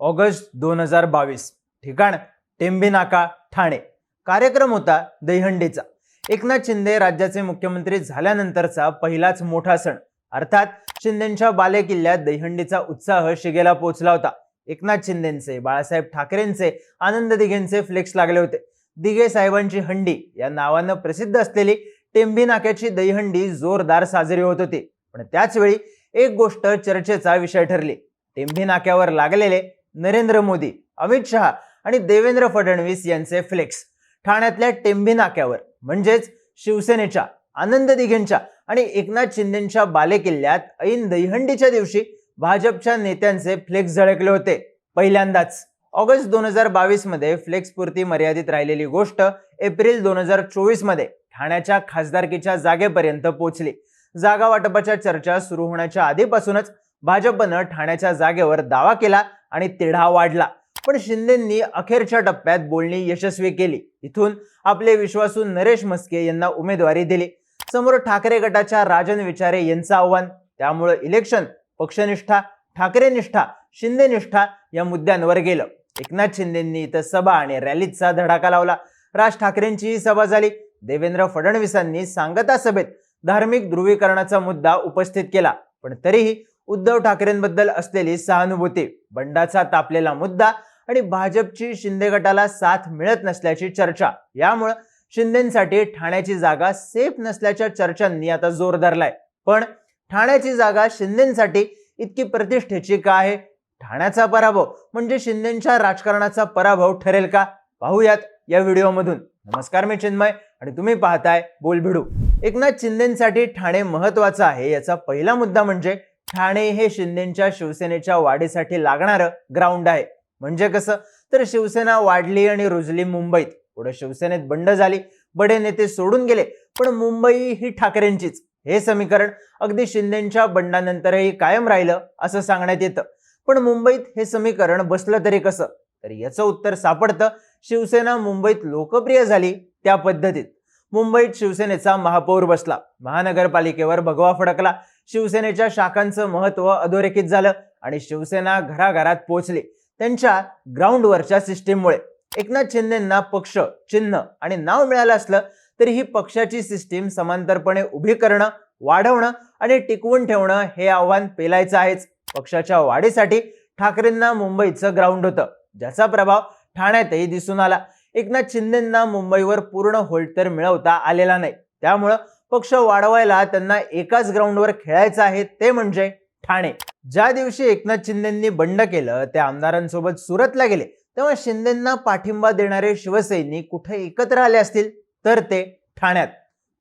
August दोन हजार बावीस. ठिकाण टेंबी नाका ठाणे. कार्यक्रम होता दहीहंडीचा. एकनाथ शिंदे राज्याचे मुख्यमंत्री झाल्यानंतरचा पहिलाच मोठा सण. अर्थात शिंदेच्या बालेकिल्ल्यात दहीहंडीचा उत्साह शिगेला पोहोचला होता. एकनाथ शिंदेचे बाळासाहेब ठाकरेंचे आनंद दिघेंचे फ्लेक्स लागले होते. दिघे साहेबांची हंडी या नावानं प्रसिद्ध असलेली टेंबी नाक्याची दहीहंडी जोरदार साजरी होत होती. पण त्याचवेळी एक गोष्ट चर्चेचा विषय ठरली. टेंभी नाक्यावर लागलेले नरेंद्र मोदी अमित शहा आणि देवेंद्र फडणवीस यांचे फ्लेक्स ठाण्यातल्या टेंबी नाक्यावर म्हणजेच शिवसेनेच्या आनंद दिघेंच्या आणि एकनाथ शिंदेच्या बालेकिल्ल्यात ऐन दहीहंडीच्या दिवशी भाजपच्या नेत्यांचे फ्लेक्स झळकले होते. पहिल्यांदाच. ऑगस्ट दोन हजार बावीसमध्ये फ्लेक्स पुरती मर्यादित राहिलेली गोष्ट एप्रिल दोन हजार चोवीसमध्ये ठाण्याच्या खासदारकीच्या जागेपर्यंत पोहोचली जागा वाटपाच्या चर्चा सुरू होण्याच्या आधीपासूनच भाजपनं ठाण्याच्या जागेवर दावा केला आणि तिढा वाढला. पण शिंदेंनी अखेरच्या टप्प्यात बोलणी यशस्वी केली. इथून आपले विश्वासू नरेश मस्के यांना उमेदवारी दिली. समोर ठाकरे गटाच्या राजन विचारे यांचं आव्हान. त्यामुळं इलेक्शन पक्षनिष्ठा ठाकरे निष्ठा शिंदे निष्ठा या मुद्द्यांवर गेलं. एकनाथ शिंदेंनी इथं सभा आणि रॅलीचा धडाका लावला. राज ठाकरेंचीही सभा झाली. देवेंद्र फडणवीसांनी सांगता सभेत धार्मिक ध्रुवीकरणाचा मुद्दा उपस्थित केला. पण तरीही उद्धव ठाकरेंबद्दल असलेली सहानुभूती. बंडाचा तापलेला मुद्दा आणि भाजपची शिंदे गटाला साथ मिळत नसल्याची चर्चा. यामुळं शिंदेसाठी ठाण्याची जागा सेफ नसल्याच्या चर्चांनी आता जोर धरलाय. पण ठाण्याची जागा शिंदेसाठी इतकी प्रतिष्ठेची का आहे? ठाण्याचा पराभव म्हणजे शिंदेच्या राजकारणाचा पराभव ठरेल का? पाहूयात या व्हिडिओमधून. नमस्कार मी चिन्मय आणि तुम्ही पाहताय बोलभिडू. एकनाथ शिंदेसाठी ठाणे महत्वाचं आहे याचा पहिला मुद्दा म्हणजे ठाणे हे शिंदेच्या शिवसेनेच्या वाढीसाठी लागणारं ग्राउंड आहे. म्हणजे कसं? तर शिवसेना वाढली आणि रुजली मुंबईत. पुढे शिवसेनेत बंड झाली. बडे नेते सोडून गेले. पण मुंबई ही ठाकरेंचीच. हे समीकरण अगदी शिंदेच्या बंडानंतरही कायम राहिलं असं सांगण्यात येतं. पण मुंबईत हे समीकरण बसलं तरी कसं? तर याचं उत्तर सापडतं. शिवसेना मुंबईत लोकप्रिय झाली त्या पद्धतीत. मुंबईत शिवसेनेचा महापौर बसला. महानगरपालिकेवर भगवा फडकला. शिवसेनेच्या शाखांचं महत्त्व अधोरेखित झालं आणि शिवसेना घराघरात पोहोचली. त्यांच्या ग्राउंडवरच्या सिस्टीममुळे एकनाथ शिंदेंना पक्ष चिन्ह आणि नाव मिळालं असलं तरी ही पक्षाची सिस्टीम समांतरपणे उभी करणं वाढवणं आणि टिकवून ठेवणं हे आव्हान पेलायचं आहेच. पक्षाच्या वाढीसाठी ठाकरेंना मुंबईचं ग्राउंड होतं ज्याचा प्रभाव ठाण्यातही दिसून आला. एकनाथ शिंदेंना मुंबईवर पूर्ण होल्टर मिळवता आलेला नाही. त्यामुळं पक्ष वाढवायला त्यांना एकाच ग्राउंडवर खेळायचं आहे ते म्हणजे ठाणे. ज्या दिवशी एकनाथ शिंदेंनी बंड केलं त्या आमदारांसोबत सुरतला गेले तेव्हा शिंदेंना पाठिंबा देणारे शिवसैनिक कुठे एकत्र आले असतील? तर ते ठाण्यात.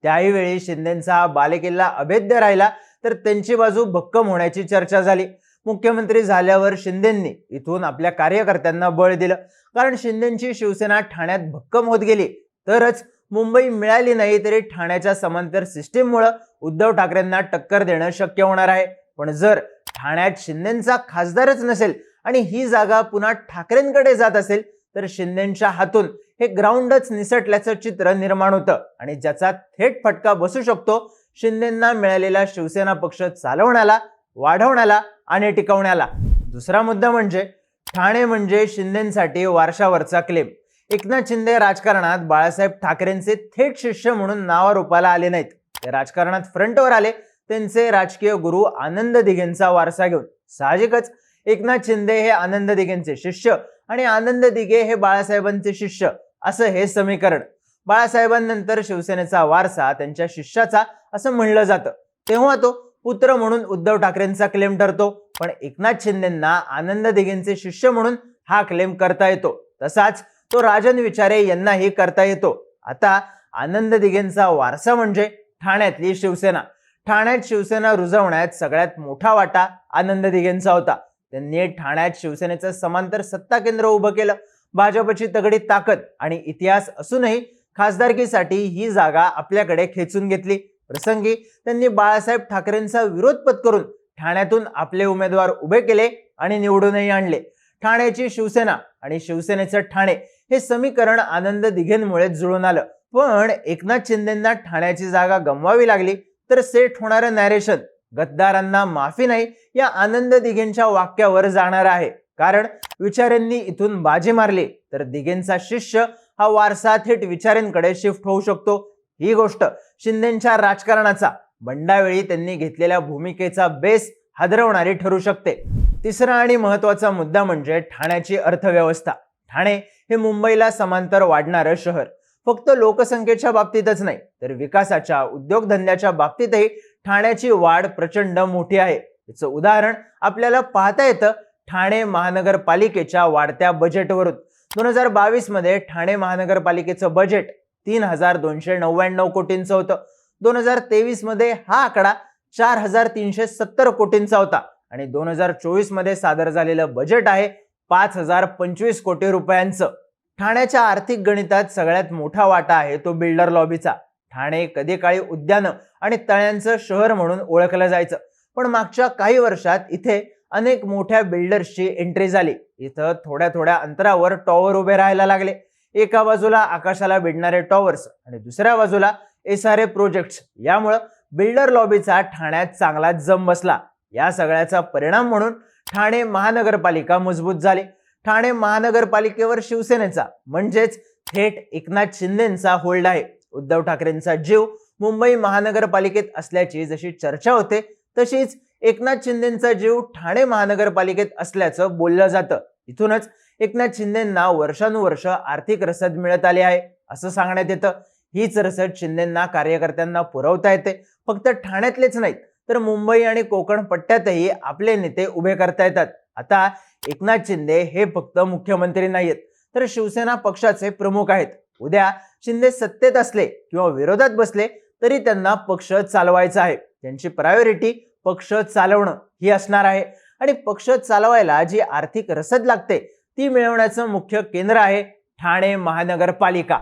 त्याही वेळी शिंदेंचा हा बालेकिल्ला अभेद्य राहिला तर त्यांची बाजू भक्कम होण्याची चर्चा झाली. मुख्यमंत्री झाल्यावर शिंदेंनी इथून आपल्या कार्यकर्त्यांना बळ दिलं. कारण शिंदेची शिवसेना ठाण्यात भक्कम होत गेली. तरच मुंबई मिळाली नाही तरी ठाण्याच्या समांतर सिस्टीममुळं उद्धव ठाकरेंना टक्कर देणं शक्य होणार आहे. पण जर ठाण्यात शिंदेचा खासदारच नसेल आणि ही जागा पुन्हा ठाकरेंकडे जात असेल तर शिंदेच्या हातून हे ग्राउंडच निसटल्याचं चित्र निर्माण होतं. आणि ज्याचा थेट फटका बसू शकतो शिंदेंना मिळालेला शिवसेना पक्ष चालवण्याला वाढवण्याला आणि टिकवण्याला. दुसरा मुद्दा म्हणजे ठाणे म्हणजे शिंदेसाठी वारशावरचा क्लेम एकनाथ शिंदे राजकारणात बाळासाहेब ठाकरेंचे थेट शिष्य म्हणून नावारूपाला आले नाहीत. ते राजकारणात फ्रंटवर आले. त्यांचे राजकीय गुरु आनंद दिघेंचा वारसा घेऊन. साहजिकच एकनाथ शिंदे हे आनंद दिघेंचे शिष्य आणि आनंद दिघे हे बाळासाहेबांचे शिष्य. असं हे समीकरण. बाळासाहेबांनंतर शिवसेनेचा वारसा त्यांच्या शिष्याचा असं म्हणलं जातं. तेव्हा तो पुत्र म्हणून उद्धव ठाकरेंचा क्लेम ठरतो. पण एकनाथ शिंदेंना आनंद दिघेंचे शिष्य म्हणून हा क्लेम करता येतो. तसाच तो राजन विचारे यांनाही करता येतो. आता आनंद दिघेंचा वारसा म्हणजे ठाण्यातली शिवसेना. ठाण्यात शिवसेना रुजवण्यात सगळ्यात मोठा वाटा आनंद दिघेंचा होता. त्यांनी ठाण्यात शिवसेनेचं समांतर सत्ता केंद्र उभं केलं. भाजपची तगडी ताकद आणि इतिहास असूनही खासदारकीसाठी ही जागा आपल्याकडे खेचून घेतली. प्रसंगी त्यांनी बाळासाहेब ठाकरेंचा विरोध पत्करून ठाण्यातून आपले उमेदवार उभे केले आणि निवडूनही आणले. ठाण्याची शिवसेना आणि शिवसेनेचं ठाणे हे समीकरण आनंद दिघेंमुळे जुळून आलं. पण एकनाथ शिंदेंना ठाण्याची जागा गमवावी लागली तर सेट होणारं नॅरेशन गद्दारांना माफी नाही या आनंद दिघेंच्या वाक्यावर जाणार आहे. कारण विचारेंनी इथून बाजी मारली तर दिघेंचा शिष्य हा वारसा थेट विचारेंकडे शिफ्ट होऊ शकतो. ही गोष्ट शिंदेच्या राजकारणाचा बंडावेळी त्यांनी घेतलेल्या भूमिकेचा बेस हादरवणारी ठरू शकते. तिसरा आणि महत्त्वाचा मुद्दा म्हणजे ठाण्याची अर्थव्यवस्था. ठाणे हे मुंबईला समांतर वाढणारं शहर. फक्त लोकसंख्येच्या बाबतीतच नाही तर विकासाच्या उद्योगधंद्याच्या बाबतीतही ठाण्याची वाढ प्रचंड मोठी आहे. याचं उदाहरण आपल्याला पाहता येतं ठाणे महानगरपालिकेच्या वाढत्या बजेटवरून. दोन हजार बावीसमध्ये ठाणे महानगरपालिकेचं बजेट तीन हजार दोनशे नव्याण्णव कोटींचं होतं. दोन हजार तेवीसमध्ये हा आकडा चार हजार तीनशे सत्तर कोटींचा होता. आणि दोन हजार चोवीसमध्ये सादर झालेलं बजेट आहे पाच हजार पंचवीस कोटी रुपयांचं. ठाण्याच्या आर्थिक गणितात सगळ्यात मोठा वाटा आहे तो बिल्डर लॉबीचा. ठाणे कधी काळी उद्यानं आणि तळ्यांचं शहर म्हणून ओळखलं जायचं. पण मागच्या काही वर्षात इथे अनेक मोठ्या बिल्डर्सची एंट्री झाली. इथं थोड्या थोड्या अंतरावर टॉवर उभे राहायला लागले. एका बाजूला आकाशाला भिडणारे टॉवर्स आणि दुसऱ्या बाजूला एस आर ए प्रोजेक्ट्स. यामुळं बिल्डर लॉबीचा ठाण्यात चांगला जम बसला. या सगळ्याचा परिणाम म्हणून ठाणे महानगरपालिका मजबूत झाली. ठाणे महानगरपालिकेवर शिवसेनेचा म्हणजेच थेट एकनाथ शिंदेचा होल्ड आहे. उद्धव ठाकरेंचा जीव मुंबई महानगरपालिकेत असल्याची जशी चर्चा होते तशीच एकनाथ शिंदेचा जीव ठाणे महानगरपालिकेत असल्याचं बोललं जातं. इथूनच एकनाथ शिंदेना वर्षानुवर्ष आर्थिक रसद मिळत आली आहे असं सांगण्यात येतं. हीच रसद शिंदेना कार्यकर्त्यांना पुरवता येते. फक्त ठाण्यातलेच नाहीत तर मुंबई आणि कोकण पट्ट्यातही आपले नेते उभे करता येतात. आता एकनाथ शिंदे हे फक्त मुख्यमंत्री नाहीत तर शिवसेना पक्षाचे प्रमुख आहेत. उद्या शिंदे सत्तेत असले किंवा विरोधात बसले तरी त्यांना पक्ष चालवायचा आहे. त्यांची प्रायोरिटी पक्ष चालवणं ही असणार आहे. आणि पक्ष चालवायला जी आर्थिक रसद लागते ती मिळवण्याचं मुख्य केंद्र आहे ठाणे महानगरपालिका.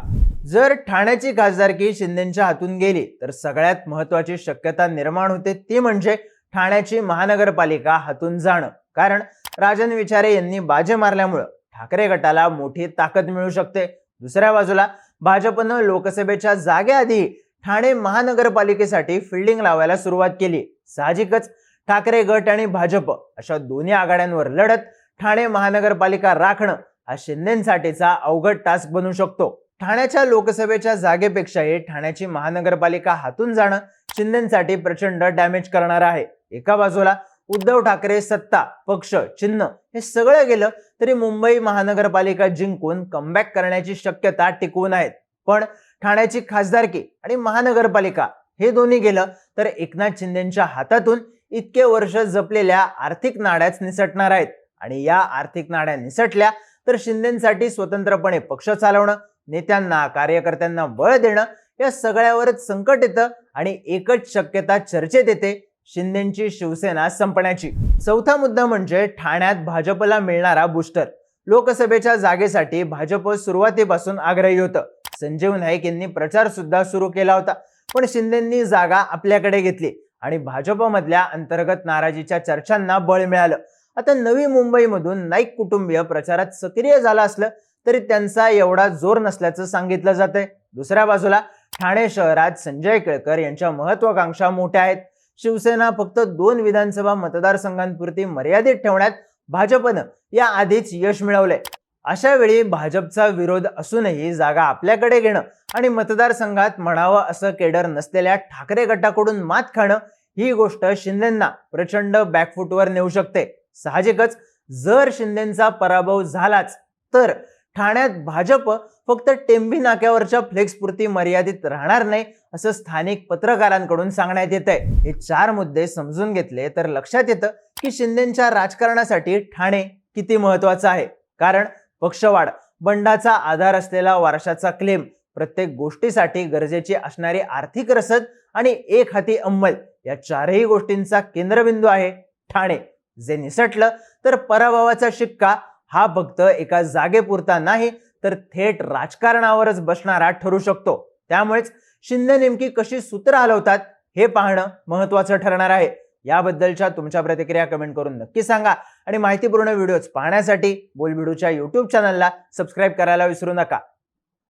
जर ठाण्याची खासदारकी शिंदेच्या हातून गेली तर सगळ्यात महत्वाची शक्यता निर्माण होते ती म्हणजे ठाण्याची महानगरपालिका हातून जाणं. कारण राजन विचारे यांनी बाजे मारल्यामुळं ठाकरे गटाला मोठी ताकद मिळू शकते. दुसऱ्या बाजूला भाजपनं लोकसभेच्या जागेआधी ठाणे महानगरपालिकेसाठी फिल्डिंग लावायला सुरुवात केली. साहजिकच ठाकरे गट आणि भाजप अशा दोन्ही आघाड्यांवर लढत ठाणे महानगरपालिका राखणं हा शिंदेसाठीचा अवघड टास्क बनू शकतो. ठाण्याच्या लोकसभेच्या जागेपेक्षाही ठाण्याची महानगरपालिका हातून जाणं शिंदेसाठी प्रचंड डॅमेज करणार आहे. एका बाजूला उद्धव ठाकरे सत्ता पक्ष चिन्ह हे सगळं गेलं तरी मुंबई महानगरपालिका जिंकून कमबॅक करण्याची शक्यता टिकवून आहेत. पण ठाण्याची खासदारकी आणि महानगरपालिका हे दोन्ही गेलं तर एकनाथ शिंदेच्या हातातून इतके वर्ष जपलेल्या आर्थिक नाड्याच निसटणार आहेत. आणि या आर्थिक नाड्या निसटल्या तर शिंदेसाठी स्वतंत्रपणे पक्ष चालवणं नेत्यांना कार्यकर्त्यांना बळ देणं या सगळ्यावरच संकट येतं आणि एकच शक्यता चर्चेत येते शिंदेची शिवसेना संपण्याची. चौथा मुद्दा म्हणजे ठाण्यात भाजपला मिळणारा बुस्टर लोकसभेच्या जागेसाठी भाजप सुरुवातीपासून आग्रही होतं. संजीव नाईक यांनी प्रचार सुद्धा सुरू केला होता पण शिंदेंनी जागा आपल्याकडे घेतली आणि भाजपमधल्या अंतर्गत नाराजीच्या चर्चांना बळ मिळालं. आता नवी मुंबईमधून नाईक कुटुंबीय प्रचारात सक्रिय झालं असलं तरी त्यांचा एवढा जोर नसल्याचं सांगितलं जातंय. दुसऱ्या बाजूला ठाणे शहरात संजय केळकर यांच्या महत्वाकांक्षा मोठ्या आहेत. शिवसेना फक्त दोन विधानसभा मतदारसंघांपुरती मर्यादित ठेवण्यात भाजपनं या आधीच यश मिळवलंय. अशा वेळी भाजपचा विरोध असूनही जागा आपल्याकडे घेणं आणि मतदारसंघात म्हणावं असं केडर नसलेल्या ठाकरे गटाकडून मात खाणं ही गोष्ट शिंदेंना प्रचंड बॅकफुटवर नेऊ शकते. साहजिकच जर शिंदेचा पराभव झालाच तर ठाण्यात भाजप फक्त टेंबी नाक्यावरच्या फ्लेक्सपुरती मर्यादित राहणार नाही असं स्थानिक पत्रकारांकडून सांगण्यात येत आहे हे चार मुद्दे समजून घेतले तर लक्षात येतं की शिंदेच्या राजकारणासाठी ठाणे किती महत्वाचं आहे. कारण पक्षवाढ बंडाचा आधार असलेला वारशाचा क्लेम प्रत्येक गोष्टीसाठी गरजेची असणारी आर्थिक रसद आणि एक हाती अंमल या चारही गोष्टींचा केंद्रबिंदू आहे ठाणे. जे निसटलं तर पराभवाचा शिक्का हा फक्त एका जागेपुरता नाही तर थेट राजकारणावरच बसणारा ठरू शकतो. त्यामुळेच शिंदे नेमकी कशी सूत्र हलवतात हे पाहणं महत्वाचं ठरणार आहे. याबद्दलच्या तुमच्या प्रतिक्रिया कमेंट करून नक्की सांगा. आणि माहितीपूर्ण व्हिडिओज पाहण्यासाठी बोलबिडूच्या यूट्यूब चॅनलला सबस्क्राईब करायला विसरू नका.